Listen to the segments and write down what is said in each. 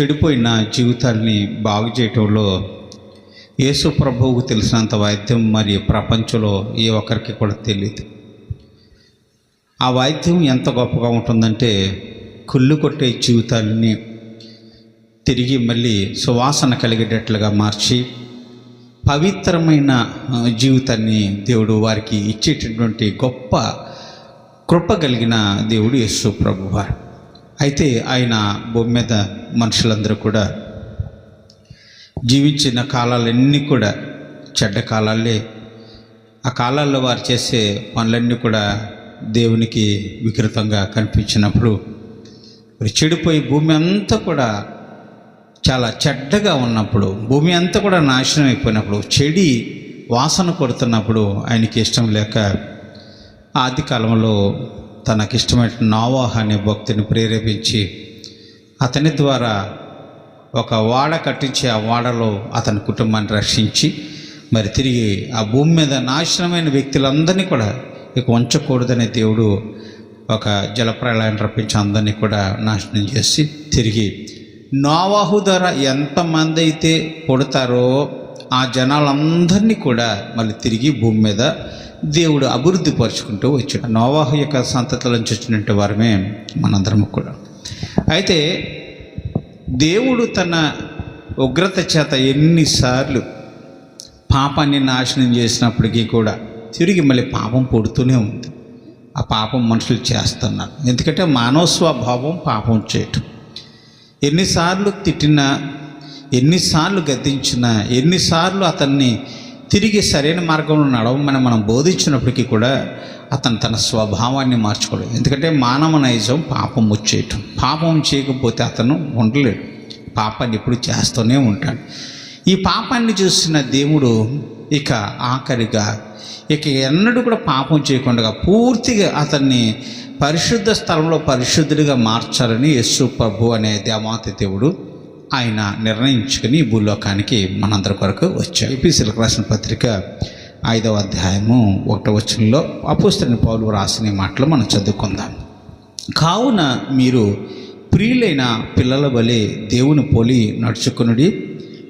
చెడిపోయిన జీవితాల్ని బాగు చేయటంలో యేసు ప్రభువుకు తెలిసినంత వైద్యం మరి ప్రపంచంలో ఏ ఒక్కరికి కూడా తెలియదు. ఆ వైద్యం ఎంత గొప్పగా ఉంటుందంటే కుళ్ళు కొట్టే జీవితాలని తిరిగి మళ్ళీ సువాసన కలిగేటట్లుగా మార్చి పవిత్రమైన జీవితాన్ని దేవుడు వారికి ఇచ్చేటటువంటి గొప్ప కృప కలిగిన దేవుడు యేసు ప్రభువారు. అయితే ఆయన భూమి మీద మనుషులందరూ కూడా జీవించిన కాలాలన్నీ కూడా చెడ్డ కాలాలే. ఆ కాలాల్లో వారు చేసే పనులన్నీ కూడా దేవునికి వికృతంగా కనిపించినప్పుడు మరి చెడిపోయి భూమి అంతా కూడా చాలా చెడ్డగా ఉన్నప్పుడు భూమి అంతా కూడా నాశనం అయిపోయినప్పుడు చెడి వాసన కొడుతున్నప్పుడు ఆయనకి ఇష్టం లేక ఆది కాలంలో తనకిష్టమైన నావాహ అనే భక్తిని ప్రేరేపించి అతని ద్వారా ఒక వాడ కట్టించి ఆ వాడలో అతని కుటుంబాన్ని రక్షించి మరి తిరిగి ఆ భూమి మీద నాశనమైన వ్యక్తులందరినీ కూడా ఇక ఉంచకూడదనే దేవుడు ఒక జలప్రళయాన్ని రప్పించి అందరినీ కూడా నాశనం చేసి తిరిగి నోవాహు ద్వారా ఎంతమంది అయితే పుడతారో ఆ జనాలందరినీ కూడా మళ్ళీ తిరిగి భూమి మీద దేవుడు అభివృద్ధి పరుచుకుంటూ వచ్చాడు. నోవాహు యొక్క సంతతిలో నుంచి వచ్చినట్టు వారమే మనందరం కూడా. అయితే దేవుడు తన ఉగ్రత చేత ఎన్నిసార్లు పాపాన్ని నాశనం చేసినప్పటికీ కూడా తిరిగి మళ్ళీ పాపం పుడుతూనే ఉంది. ఆ పాపం మనుషులు చేస్తున్నారు. ఎందుకంటే మానవ స్వభావం పాపం చేయటం. ఎన్నిసార్లు తిట్టినా ఎన్నిసార్లు గద్దించినా ఎన్నిసార్లు అతన్ని తిరిగి సరైన మార్గంలో నడవమని మనం బోధించినప్పటికీ కూడా అతను తన స్వభావాన్ని మార్చుకోలేదు. ఎందుకంటే మానవ నైజం పాపం వచ్చేయటం. పాపం చేయకపోతే అతను ఉండలేడు. పాపాన్ని ఎప్పుడు చేస్తూనే ఉంటాడు. ఈ పాపాన్ని చూసిన దేవుడు ఇక ఆఖరిగా ఇక ఎన్నడూ కూడా పాపం చేయకుండా పూర్తిగా అతన్ని పరిశుద్ధ స్థలంలో పరిశుద్ధుడిగా మార్చాలని యశు ప్రభు అనే దేవాతి దేవుడు ఆయన నిర్ణయించుకుని భూలోకానికి మనందరి కొరకు వచ్చారు ఏపీసీలకు రాసిన పత్రిక ఐదవ అధ్యాయము ఒకటో వచనంలో అపుస్తని పౌలు రాసిన మాటలు మనం చదువుకుందాం. కావున మీరు ప్రియులైన పిల్లల వలె దేవుని పోలి నడుచుకునుడి.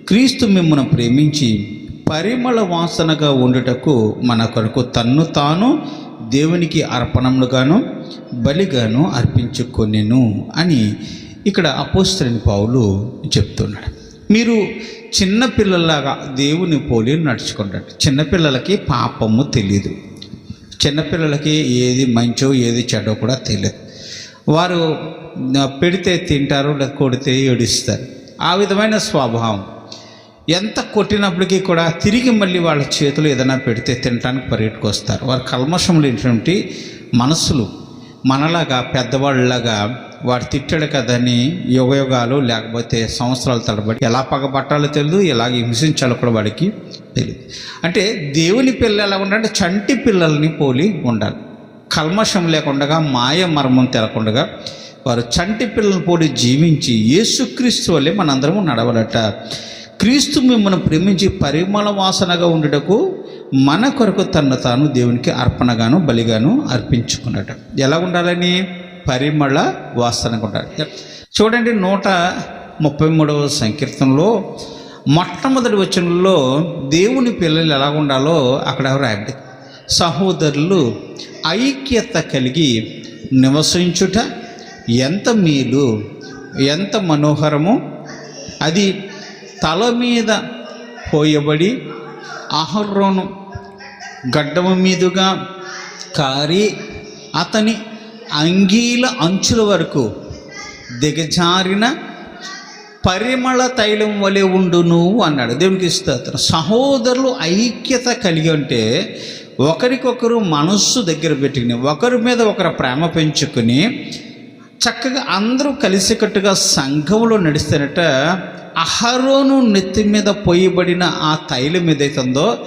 క్రీస్తు మిమ్మల్ని ప్రేమించి పరిమళ వాసనగా ఉండుటకు మన కొరకు తన్ను తాను దేవునికి అర్పణములుగాను బలిగాను అర్పించుకొనెను అని ఇక్కడ అపోస్తలని పావులు చెప్తున్నాడు. మీరు చిన్నపిల్లలాగా దేవుని పోలి నడుచుకుంటాడు చిన్నపిల్లలకి పాపము తెలియదు చిన్నపిల్లలకి ఏది మంచో ఏది చెడో కూడా తెలియదు వారు పెడితే తింటారు లేదా కొడితే ఏడుస్తారు. ఆ విధమైన స్వభావం. ఎంత కొట్టినప్పటికీ కూడా తిరిగి మళ్ళీ వాళ్ళ చేతులు ఏదైనా పెడితే తినడానికి పరిగెట్టుకు వస్తారు వారి కల్మషం లేనటువంటి మనసులు మనలాగా పెద్దవాళ్ళలాగా వాడు తిట్టాడు కదని యుగయుగాలు లేకపోతే సంవత్సరాల తడబడి ఎలా పగబట్టాలో తెలియదు ఎలాగ హింసించాలో కూడా వాడికి తెలియదు అంటే దేవుని పిల్ల ఎలా ఉండాలంటే చంటి పిల్లల్ని పోలి ఉండాలి. కల్మషం లేకుండా మాయ మర్మం తెలకుండా వారు చంటి పిల్లలను పోలి జీవించి యేసుక్రీస్తు వల్లే మనందరము నడవాలట క్రీస్తు మిమ్మల్ని ప్రేమించి పరిమళ వాసనగా ఉండటకు మన కొరకు తను తాను దేవునికి అర్పణగాను బలిగాను అర్పించుకున్నట. ఎలా ఉండాలని? పరిమళ వాసనగా ఉండాలి చూడండి నూట ముప్పై మూడవ సంకీర్తనలో మొట్టమొదటి వచనంలో దేవుని పిల్లలు ఎలా ఉండాలో అక్కడ రాయండి. సహోదరులు ఐక్యత కలిగి నివసించుట ఎంత మేలు ఎంత మనోహరము. అది తల మీద పోయబడి అహర్రోను గడ్డము మీదుగా కారి అతని అంగీల అంచుల వరకు దిగజారిన పరిమళ తైలం వలె ఉండు నువ్వు అన్నాడు. దేవునికి ఇస్తాను సహోదరులు ఐక్యత కలిగి ఉంటే ఒకరికొకరు మనస్సు దగ్గర పెట్టుకుని ఒకరి మీద ఒకరు ప్రేమ పెంచుకుని చక్కగా అందరూ కలిసికట్టుగా సంఘంలో నడిస్తేనట అహరోను నెత్తి మీద పోయబడిన ఆ తైలం ఏదైతుందో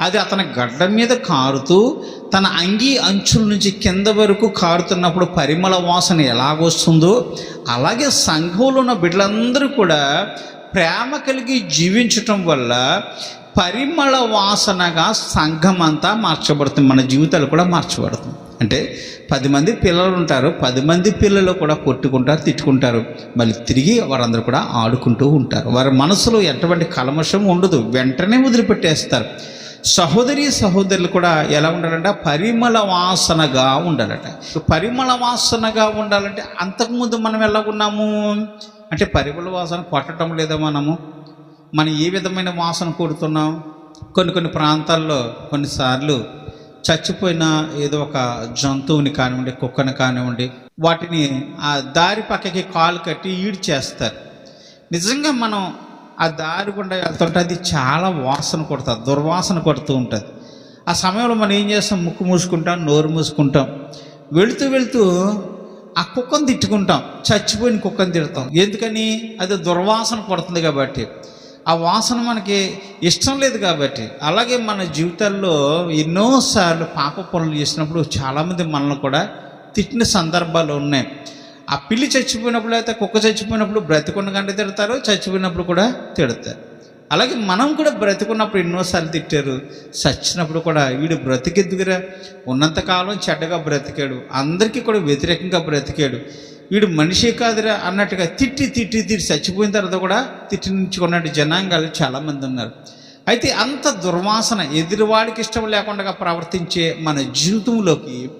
అది అతని గడ్డ మీద కారుతూ తన అంగీ అంచుల నుంచి కింద వరకు కారుతున్నప్పుడు పరిమళ వాసన ఎలాగొస్తుందో అలాగే సంఘంలో ఉన్న బిడ్డలందరూ కూడా ప్రేమ కలిగి జీవించటం వల్ల పరిమళ వాసనగా సంఘం అంతా మార్చబడుతుంది మన జీవితాలు కూడా మార్చబడుతుంది. అంటే పది మంది పిల్లలు ఉంటారు పది మంది పిల్లలు కూడా కొట్టుకుంటారు తిట్టుకుంటారు. మళ్ళీ తిరిగి వారందరూ కూడా ఆడుకుంటూ ఉంటారు. వారి మనసులో ఎటువంటి కలమషం ఉండదు. వెంటనే వదిలిపెట్టేస్తారు. సహోదరి సహోదరులు కూడా ఎలా ఉండాలంటే పరిమళ వాసనగా ఉండాలట. పరిమళ వాసనగా ఉండాలంటే అంతకుముందు మనం ఎలాగున్నాము అంటే పరిమళ వాసన కొట్టడం లేదా మనము? మనం ఏ విధమైన వాసన కొడుతున్నాం? కొన్ని కొన్ని ప్రాంతాల్లో కొన్నిసార్లు చచ్చిపోయిన ఏదో ఒక జంతువుని కానివ్వండి కుక్కని కానివ్వండి వాటిని ఆ దారి పక్కకి కాలు కట్టి ఈడ్ చేస్తారు. నిజంగా మనం ఆ దారి గుండా వెళ్తుంటే అది చాలా వాసన కొడుతుంది దుర్వాసన కొడుతూ ఉంటుంది. ఆ సమయంలో మనం ఏం చేస్తాం? ముక్కు మూసుకుంటాం నోరు మూసుకుంటాం. వెళుతూ వెళుతూ ఆ కుక్కను తిట్టుకుంటాం చచ్చిపోయిన కుక్కను తిడతాం. ఎందుకని? అది దుర్వాసన కొడుతుంది కాబట్టి. ఆ వాసన మనకి ఇష్టం లేదు కాబట్టి. అలాగే మన జీవితాల్లో ఎన్నోసార్లు పాప పనులు చేసినప్పుడు చాలామంది మనల్ని కూడా తిట్టిన సందర్భాలు ఉన్నాయి. ఆ పిల్లి చచ్చిపోయినప్పుడు అయితే కుక్క చచ్చిపోయినప్పుడు బ్రతికున్న గంట తిడతారు చచ్చిపోయినప్పుడు కూడా తిడతారు. అలాగే మనం కూడా బ్రతికున్నప్పుడు ఎన్నోసార్లు తిట్టారు చచ్చినప్పుడు కూడా వీడు బ్రతికెద్దుకురా ఉన్నంతకాలం చెడ్డగా బ్రతికాడు అందరికీ కూడా వ్యతిరేకంగా బ్రతికాడు. వీడు మనిషి కాదురా అన్నట్టుగా తిట్టి తిట్టి తిట్టి చచ్చిపోయిన తర్వాత కూడా తిట్టించుకున్నట్టు జనాంగాలు చాలామంది ఉన్నారు. అయితే అంత దుర్వాసన ఎదురువాడికి ఇష్టం లేకుండా ప్రవర్తించే మన జీవితంలోకి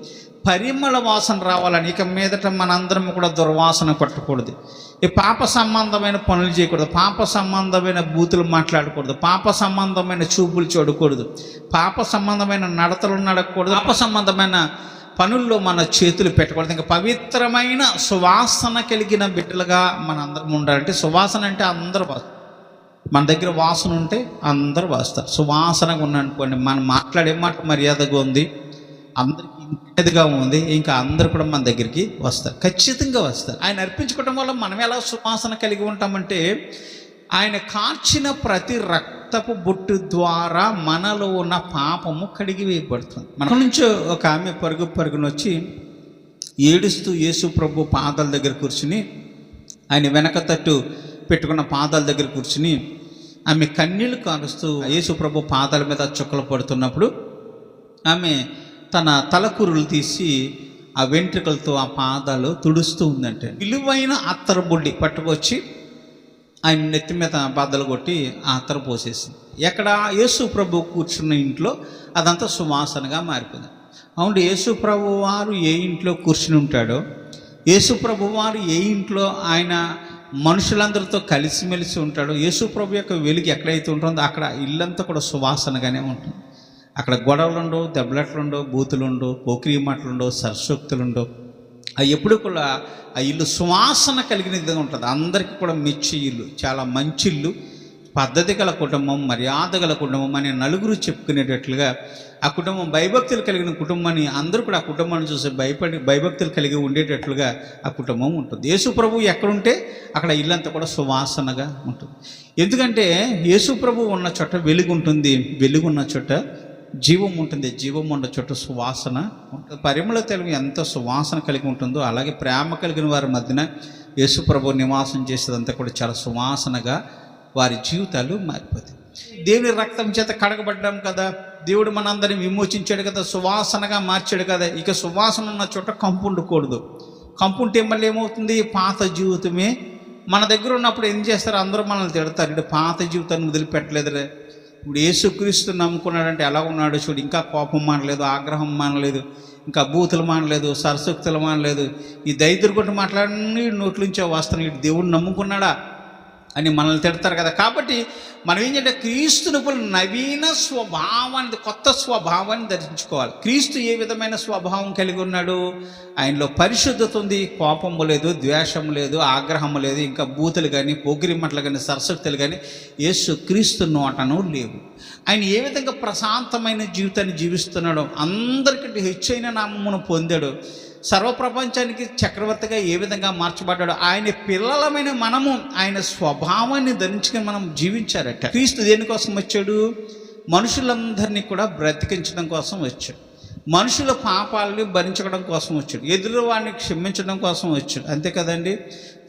పరిమళ వాసన రావాలని ఇక మీదట మనందరం కూడా దుర్వాసన పట్టకూడదు ఈ పాప సంబంధమైన పనులు చేయకూడదు. పాప సంబంధమైన బూతులు మాట్లాడకూడదు. పాప సంబంధమైన చూపులు చూడకూడదు. పాప సంబంధమైన నడతలు నడకూడదు. పాప సంబంధమైన పనుల్లో మన చేతులు పెట్టకూడదు. ఇంకా పవిత్రమైన సువాసన కలిగిన బిడ్డలుగా మన అందరం ఉండాలంటే సువాసన అంటే అందరూ వాస్తారు మన దగ్గర వాసన ఉంటే అందరూ వాస్తారు. సువాసనగా ఉన్నానుకోండి మనం మాట్లాడే మాట మర్యాదగా ఉంది అందరికీ ఇంకేదిగా ఉంది ఇంకా అందరూ కూడా మన దగ్గరికి వస్తారు. ఖచ్చితంగా వస్తారు. ఆయన అర్పించుకోవడం వల్ల మనం ఎలా సువాసన కలిగి ఉంటామంటే ఆయన కార్చిన ప్రతి రక్తపు బొట్టు ద్వారా మనలో ఉన్న పాపము కడిగి వేయబడుతుంది. మన నుంచి ఒక ఆమె పరుగు పరుగునొచ్చి ఏడుస్తూ యేసు ప్రభు పాదాల దగ్గర కూర్చుని ఆయన వెనక తట్టు పెట్టుకున్న పాదాల దగ్గర కూర్చుని ఆమె కన్నీళ్ళు కారుస్తూ యేసు ప్రభు పాదాల మీద చుక్కలు పడుతున్నప్పుడు ఆమె తన తలకూరులు తీసి ఆ వెంట్రుకలతో ఆ పాదాలు తుడుస్తూ ఉందంటే. విలువైన అత్తర బుడ్డి పట్టుకొచ్చి ఆయన నెత్తి మీద బద్దలు కొట్టి ఆతర పోసేసింది. ఎక్కడ? యేసు ప్రభు కూర్చున్న ఇంట్లో అదంతా సువాసనగా మారిపోయింది. అవును యేసు ప్రభు వారు ఏ ఇంట్లో కూర్చుని ఉంటాడో? యేసు ప్రభు వారు ఏ ఇంట్లో ఆయన మనుషులందరితో కలిసిమెలిసి ఉంటాడో? యేసు ప్రభు యొక్క వెలుగు ఎక్కడైతే ఉంటుందో అక్కడ ఇల్లంతా కూడా సువాసనగానే ఉంటుంది. అక్కడ గొడవలు ఉండవు దెబ్బలట్లు ఉండవు బూతులు ఉండవు పోకిరి ఉండవు సరసోక్తులు ఎప్పుడు కూడా ఆ ఇల్లు సువాసన కలిగిన విధంగా ఉంటుంది. అందరికీ కూడా మెచ్చి ఇల్లు చాలా మంచి ఇల్లు. పద్ధతి గల కుటుంబం మర్యాద గల కుటుంబం అని నలుగురు చెప్పుకునేటట్లుగా ఆ కుటుంబం భయభక్తులు కలిగిన కుటుంబాన్ని అందరూ కూడా ఆ కుటుంబాన్ని చూసి భయపడి భయభక్తులు కలిగి ఉండేటట్లుగా ఆ కుటుంబం ఉంటుంది. యేసుప్రభు ఎక్కడుంటే అక్కడ ఇల్లంతా కూడా సువాసనగా ఉంటుంది. ఎందుకంటే యేసుప్రభు ఉన్న చోట వెలుగు ఉంటుంది వెలుగు ఉన్న చోట జీవం ఉంటుంది. జీవం ఉన్న చుట్టూ సువాసన ఉంటుంది. పరిమళ తెలుగు ఎంత సువాసన కలిగి ఉంటుందో అలాగే ప్రేమ కలిగిన వారి మధ్యన యేసు ప్రభు నివాసం చేసేదంతా కూడా చాలా సువాసనగా వారి జీవితాలు మారిపోతాయి. దేవుని రక్తం చేత కడగబడ్డాం కదా. దేవుడు మనందరిని విమోచించాడు కదా. సువాసనగా మార్చాడు కదా. ఇక సువాసన ఉన్న చోట కంపు ఉండకూడదు. కంపు ఉంటే మళ్ళీ ఏమవుతుంది? పాత జీవితమే. మన దగ్గర ఉన్నప్పుడు ఏం చేస్తారు? అందరూ మనల్ని తిడతారు. ఇటు పాత జీవితాన్ని వదిలిపెట్టలేదురే. ఇప్పుడు యేసుక్రీస్తు నమ్ముకున్నాడంటే ఎలా ఉన్నాడు చూడు ఇంకా కోపం మానలేదు ఆగ్రహం మానలేదు ఇంకా బూతులు మానలేదు సరసక్తులు మానలేదు ఈ దైదురుగుంట మాట్లాడి నోట్లుంచే వస్తాను ఇటు దేవుడు నమ్ముకున్నాడా? అని మనల్ని తిడతారు కదా. కాబట్టి మనం ఏం చేయాలి క్రీస్తుని నవీన స్వభావాన్ని కొత్త స్వభావాన్ని ధరించుకోవాలి. క్రీస్తు ఏ విధమైన స్వభావం కలిగి ఉన్నాడు? ఆయనలో పరిశుద్ధత ఉంది. కోపము లేదు ద్వేషం లేదు ఆగ్రహం లేదు ఇంకా బూతులు కానీ పొగిరిమట్లు కానీ సరస్వతులు కానీ యేసు క్రీస్తు నోటను లేవు. ఆయన ఏ విధంగా ప్రశాంతమైన జీవితాన్ని జీవిస్తున్నాడో అందరికంటే హెచ్చైన నామమును పొందాడు. సర్వప్రపంచానికి చక్రవర్తిగా ఏ విధంగా మార్చబడ్డాడు ఆయన పిల్లలమైన మనము ఆయన స్వభావాన్ని ధరించుకుని మనం జీవించారట. క్రీస్తు దేనికోసం వచ్చాడు? మనుషులందరినీ కూడా బ్రతికించడం కోసం వచ్చాడు. మనుషుల పాపాలని భరించడం కోసం వచ్చాడు. ఎదురు వారిని క్షమించడం కోసం వచ్చాడు. అంతే కదండి?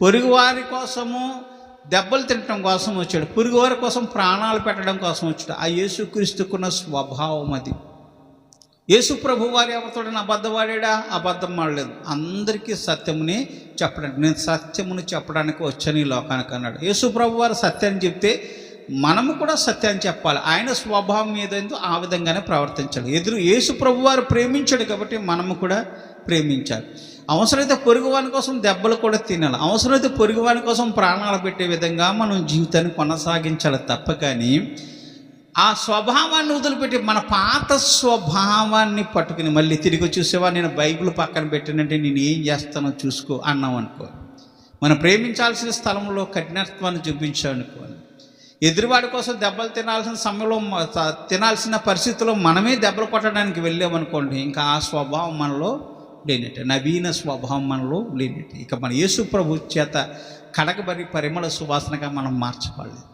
పొరుగు వారి కోసము దెబ్బలు తినటం కోసం వచ్చాడు. పురుగువారి కోసం ప్రాణాలు పెట్టడం కోసం వచ్చాడు. ఆ యేసుక్రీస్తుకున్న స్వభావం అది. యేసుప్రభు వారి ఎవరితోడని అబద్ధం ఆడలేదు. అందరికీ సత్యముని చెప్పడానికి నేను సత్యముని చెప్పడానికి వచ్చాను ఈ లోకానికి అన్నాడు. యేసుప్రభు వారు సత్యాన్ని చెప్తే మనము కూడా సత్యాన్ని చెప్పాలి. ఆయన స్వభావం ఏదైందో ఆ విధంగానే ప్రవర్తించాలి. ఎదురు యేసు ప్రభు వారు ప్రేమించాడు కాబట్టి మనము కూడా ప్రేమించాలి. అవసరమైతే పొరుగువాని కోసం దెబ్బలు కూడా తినాలి. అవసరమైతే పొరుగువాని కోసం ప్రాణాలు పెట్టే విధంగా మనం జీవితాన్ని కొనసాగించాలి తప్ప కానీ ఆ స్వభావాన్ని వదిలిపెట్టి మన పాత స్వభావాన్ని పట్టుకుని మళ్ళీ తిరిగి చూసేవా నేను బైబిల్ పక్కన పెట్టినంటే నేను ఏం చేస్తానో చూసుకో అన్నాం అనుకో. మనం ప్రేమించాల్సిన స్థలంలో కఠినత్వాన్ని చూపించాం అనుకోని ఎదురువాడి కోసం దెబ్బలు తినాల్సిన సమయంలో తినాల్సిన పరిస్థితుల్లో మనమే దెబ్బలు కొట్టడానికి వెళ్ళామనుకోండి ఇంకా ఆ స్వభావం మనలో లేనట్టే. నవీన స్వభావం మనలో లేనట్టే. ఇక మన యేసు ప్రభు చేత కడగబడి పరిమళ సువాసనగా మనం మార్చబడలేదు.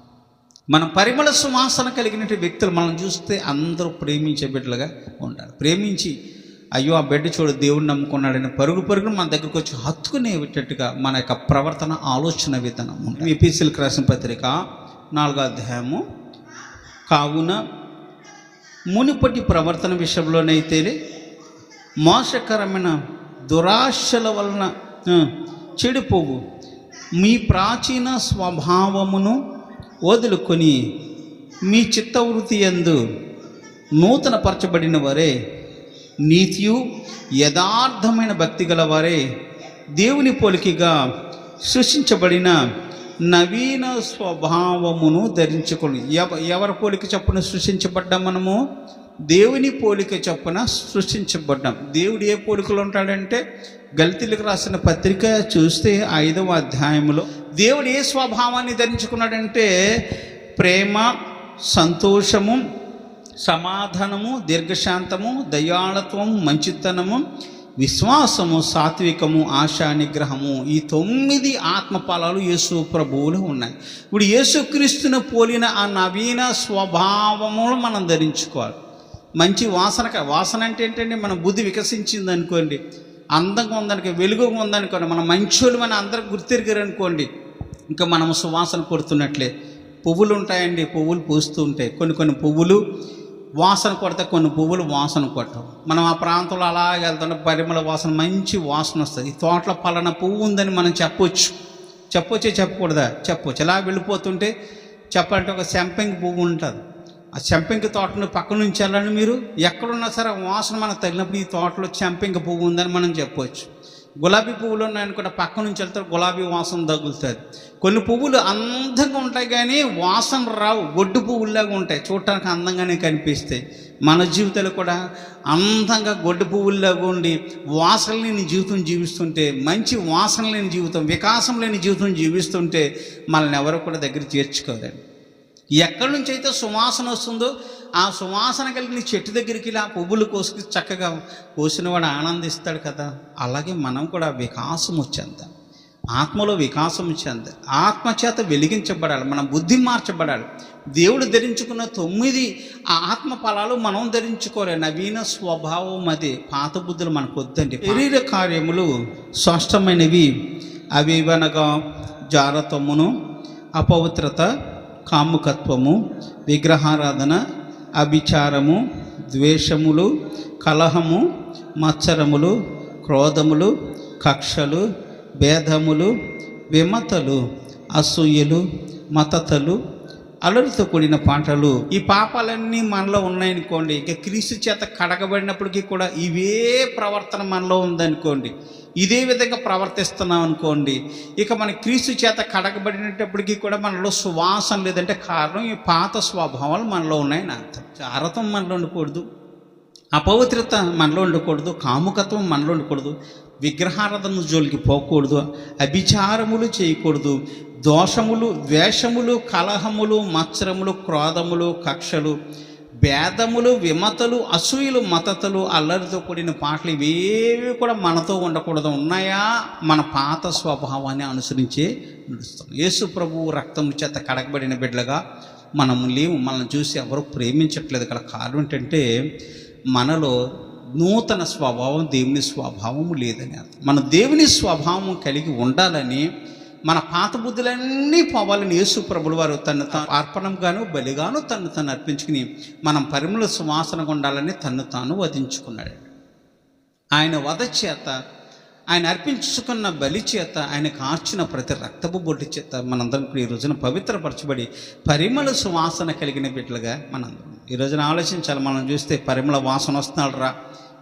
మనం పరిమళ సువాసన కలిగినటువంటి వ్యక్తులు మనం చూస్తే అందరూ ప్రేమించే బిడ్డలుగా ఉంటారు. ప్రేమించి అయ్యో ఆ బిడ్డ చూడు దేవుడిని నమ్ముకున్నాడని పరుగు పరుగును మన దగ్గరకు వచ్చి హత్తుకునేటట్టుగా మన యొక్క ప్రవర్తన ఆలోచన విధానం ఎపిసిల్కి రాసిన పత్రిక నాలుగో అధ్యాయము కావున మునుపటి ప్రవర్తన విషయంలోనైతే మోసకరమైన దురాశల వలన చెడిపోవు. మీ ప్రాచీన స్వభావమును వదులుకొని మీ చిత్తవృత్తి యందు నూతన పరచబడిన వారే నీతియు యథార్థమైన భక్తి గల వారే దేవుని పోలికగా సృష్టించబడిన నవీన స్వభావమును ధరించుకుని. ఎవ ఎవరి పోలిక చొప్పున సృష్టించబడ్డాం మనము? దేవుని పోలిక చొప్పున సృష్టించబడ్డాం. దేవుడు ఏ పోలికలో ఉంటాడంటే గల్తీలకు రాసిన పత్రిక చూస్తే ఐదవ అధ్యాయంలో దేవుడు ఏ స్వభావాన్ని ధరించుకున్నాడంటే ప్రేమ సంతోషము సమాధానము దీర్ఘశాంతము దయాళత్వము మంచితనము విశ్వాసము సాత్వికము ఆశా నిగ్రహము ఈ తొమ్మిది ఆత్మఫలాలు యేసు ప్రభువులు ఉన్నాయి. ఇప్పుడు యేసుక్రీస్తును పోలిన ఆ నవీన స్వభావములు మనం ధరించుకోవాలి. మంచి వాసన వాసన అంటే ఏంటంటే మన బుద్ధి వికసించింది అనుకోండి. అందంగా ఉందనుకో వెలుగుగా ఉందనుకోండి. మన మంచోళ్ళు మన అందరికి గుర్తిరిగారు అనుకోండి. ఇంకా మనము సువాసన కొడుతున్నట్లే. పువ్వులు ఉంటాయండి పువ్వులు పూస్తూ ఉంటాయి. కొన్ని కొన్ని పువ్వులు వాసన కొడితే కొన్ని పువ్వులు వాసన కొట్టవు. మనం ఆ ప్రాంతంలో అలా వెళ్తుంటే పరిమళ వాసన మంచి వాసన వస్తుంది. ఈ తోటలో పలానా పువ్వు ఉందని మనం చెప్పొచ్చు. చెప్పొచ్చే చెప్పకూడదా? చెప్పొచ్చు. ఇలా వెళ్ళిపోతుంటే చెప్పాలంటే ఒక సెంపెంగి పువ్వు ఉంటుంది. ఆ చెంపెంక తోటను పక్క నుంచి వెళ్ళండి మీరు. ఎక్కడున్నా సరే వాసన మనకు తగిలినప్పుడు ఈ తోటలో చెంపెంక పువ్వు ఉందని మనం చెప్పవచ్చు గులాబీ పువ్వులు ఉన్నాయనుకుంటే పక్క నుంచి వెళ్తే గులాబీ వాసన తగులుతుంది. కొన్ని పువ్వులు అందంగా ఉంటాయి కానీ వాసన రావు. గొడ్డు పువ్వుల్లాగా ఉంటాయి. చూడటానికి అందంగానే కనిపిస్తాయి. మన జీవితాలు కూడా అందంగా గొడ్డు పువ్వుల్లాగా ఉండి వాసన లేని జీవితం జీవిస్తుంటే మంచి వాసన లేని జీవితం వికాసం లేని జీవితం జీవిస్తుంటే మనల్ని ఎవరు కూడా దగ్గర చేర్చుకోరండి ఎక్కడి నుంచి అయితే సువాసన వస్తుందో ఆ సువాసన కలిగిన చెట్టు దగ్గరికి ఇలా పువ్వులు కోసుకు చక్కగా కోసినవాడు ఆనందిస్తాడు కదా. అలాగే మనం కూడా వికాసం వచ్చేంత ఆత్మలో వికాసం చెంద ఆత్మ చేత వెలిగించబడాలి. మన బుద్ధి మార్చబడాలి. దేవుడు ధరించుకున్న తొమ్మిది ఆ ఆత్మ ఫలాలు మనం ధరించుకోలే నవీన స్వభావం అది. పాత బుద్ధులు మనకు వద్దండి. శరీర కార్యములు స్పష్టమైనవి. అవి అనగా జారత్వమును అపవిత్రత కాముకత్వము విగ్రహారాధన అభిచారము ద్వేషములు కలహము మత్సరములు క్రోధములు కక్షలు భేదములు విమతలు అసూయలు మతతలు అలరితో కూడిన పాటలు ఈ పాపాలన్నీ మనలో ఉన్నాయనుకోండి ఇక క్రీస్తు చేత కడగబడినప్పటికీ కూడా ఇవే ప్రవర్తన మనలో ఉందనుకోండి ఇదే విధంగా ప్రవర్తిస్తున్నాం అనుకోండి ఇక మన క్రీస్తు చేత కడగబడినప్పటికీ కూడా మనలో సువాసన లేదంటే కారణం ఈ పాత స్వభావాలు మనలో ఉన్నాయని అర్థం. చారతం మనలో ఉండకూడదు అపవిత్రత మనలో ఉండకూడదు కాముకత్వం మనలో ఉండకూడదు విగ్రహారాధన జోలికి పోకూడదు అభిచారములు చేయకూడదు దోషములు ద్వేషములు కలహములు మత్సరములు క్రోధములు కక్షలు భేదములు విమతలు అసూయలు మతతలు అల్లరితో కూడిన పాటలు ఇవేవి కూడా మనతో ఉండకూడదు. ఉన్నాయా? మన పాత స్వభావాన్ని అనుసరించి నడుస్తాం. యేసు ప్రభువు రక్తం చేత కడగబడిన బిడ్డలుగా మనం లేవు. మనల్ని చూసి ఎవరు ప్రేమించట్లేదు. గల కారణం ఏంటంటే మనలో నూతన స్వభావం దేవుని స్వభావం లేదని అర్థం. మన దేవుని స్వభావం కలిగి ఉండాలని మన పాత బుద్ధులన్నీ పోవాలని యేసు ప్రభులు వారు తను తాను అర్పణంగాను బలిగాను తను తను అర్పించుకుని మనం పరిమళ సువాసన ఉండాలని తను తాను వధించుకున్నాడు. ఆయన వధ చేత ఆయన అర్పించుకున్న బలి చేత ఆయన కార్చిన ప్రతి రక్తపు బొడ్డు చేత మనందరం కూడా ఈ రోజున పవిత్రపరచబడి పరిమళ సువాసన కలిగిన బిడ్డలుగా మనందరం. ఈ రోజున ఆలోచించాలి మనం చూస్తే పరిమళ వాసన వస్తున్నాడు రా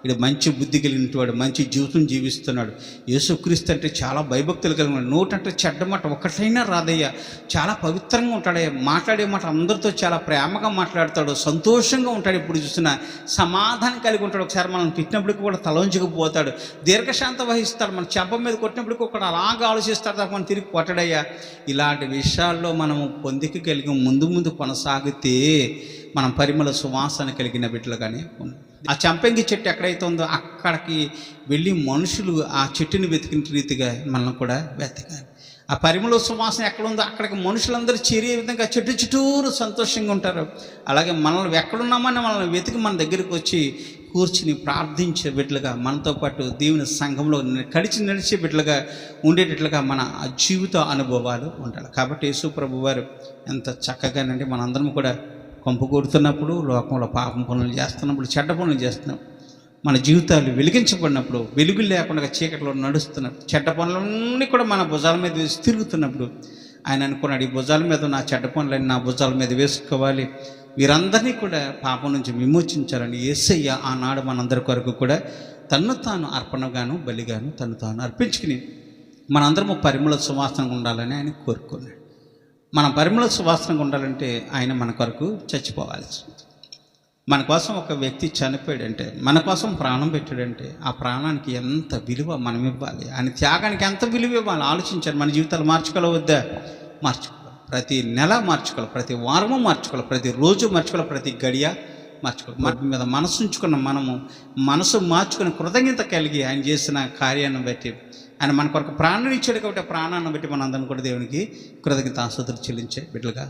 ఇది మంచి బుద్ధి కలిగినటువంటి మంచి జీవితం జీవిస్తున్నాడు. యేసుక్రీస్తు అంటే చాలా భయభక్తులు కలిగిన నోటంటే అంటే మాట ఒకటైనా రాదయ్యా. చాలా పవిత్రంగా ఉంటాడయ్యా. మాట్లాడే మాట అందరితో చాలా ప్రేమగా మాట్లాడతాడు. సంతోషంగా ఉంటాడు. ఇప్పుడు చూసిన సమాధానం కలిగి ఉంటాడు. ఒకసారి మనం తిట్టినప్పటికి కూడా తలంచుకుపోతాడు దీర్ఘశాంత వహిస్తాడు. మన చెంప మీద కొట్టినప్పటికి ఒకడు అలాగా ఆలోచిస్తాడు తప్ప మనం తిరిగి కొట్టడయ్యా. ఇలాంటి విషయాల్లో మనము పొందిక కలిగి ముందు ముందు కొనసాగితే మనం పరిమళ సువాసన కలిగిన బిడ్డలుగానే ఉన్నాం. ఆ చంపంగి చెట్టు ఎక్కడైతే ఉందో అక్కడికి వెళ్ళి మనుషులు ఆ చెట్టుని వెతికిన రీతిగా మనల్ని కూడా వెతకాలి. ఆ పరిమళ సువాసన ఎక్కడుందో అక్కడికి మనుషులందరూ చేరే విధంగా చెట్టు చుట్టూరు సంతోషంగా ఉంటారు. అలాగే మనల్ని ఎక్కడున్నామని మనల్ని వెతికి మన దగ్గరికి వచ్చి కూర్చుని ప్రార్థించే బిడ్డలుగా మనతో పాటు దేవుని సంఘంలో కడిచి నడిచే బిడ్డలుగా ఉండేటట్లుగా మన ఆ జీవిత అనుభవాలు ఉండాలి. కాబట్టి యేసు ప్రభు వారు ఎంత చక్కగానండి. మనందరం కూడా కొంపు కొడుతున్నప్పుడు లోకంలో పాపం పనులు చేస్తున్నప్పుడు చెడ్డ పనులు చేస్తున్నాం మన జీవితాలు వెలిగించబడినప్పుడు వెలుగు లేకుండా చీకట్లో నడుస్తున్నప్పుడు చెడ్డ పనులన్నీ కూడా మన భుజాల మీద వేసి తిరుగుతున్నప్పుడు ఆయన అనుకున్నాడు ఈ భుజాల మీద నా చెడ్డ పనులన్నీ నా భుజాల మీద వేసుకోవాలి. వీరందరినీ కూడా పాపం నుంచి విమోచించాలని ఏసయ్య ఆనాడు మనందరి కొరకు కూడా తన్ను తాను అర్పణగాను బలిగాను తను తాను అర్పించుకుని మనందరము పరిమళ సువాసనగా ఉండాలని ఆయన కోరుకున్నాడు. మన పరిమళ సువాసనగా ఉండాలంటే ఆయన మన కొరకు చచ్చిపోవాల్సి మన కోసం ఒక వ్యక్తి చనిపోయాడంటే మన కోసం ప్రాణం పెట్టాడంటే ఆ ప్రాణానికి ఎంత విలువ మనం ఇవ్వాలి? ఆయన త్యాగానికి ఎంత విలువ ఇవ్వాలి? ఆలోచించాలి మన జీవితాలు మార్చుకోవద్దా వద్దా? మార్చుకోవాలి. ప్రతి నెల మార్చుకోవాలి. ప్రతి వారము మార్చుకోవాలి. ప్రతి రోజు మార్చుకోవాలి. ప్రతి గడియ మార్చుకోవాలి. మన మీద మనసు ఉంచుకున్న మనము మనసు మార్చుకుని కృతజ్ఞత కలిగి ఆయన చేసిన కార్యాన్ని బట్టి ఆయన మన కొరకు ప్రాణం ఇచ్చాడు కాబట్టి ప్రాణాన్ని బట్టి మనందరం కూడా దేవునికి కృతజ్ఞత ఆసుతులు చెల్లించే బిడ్డలుగా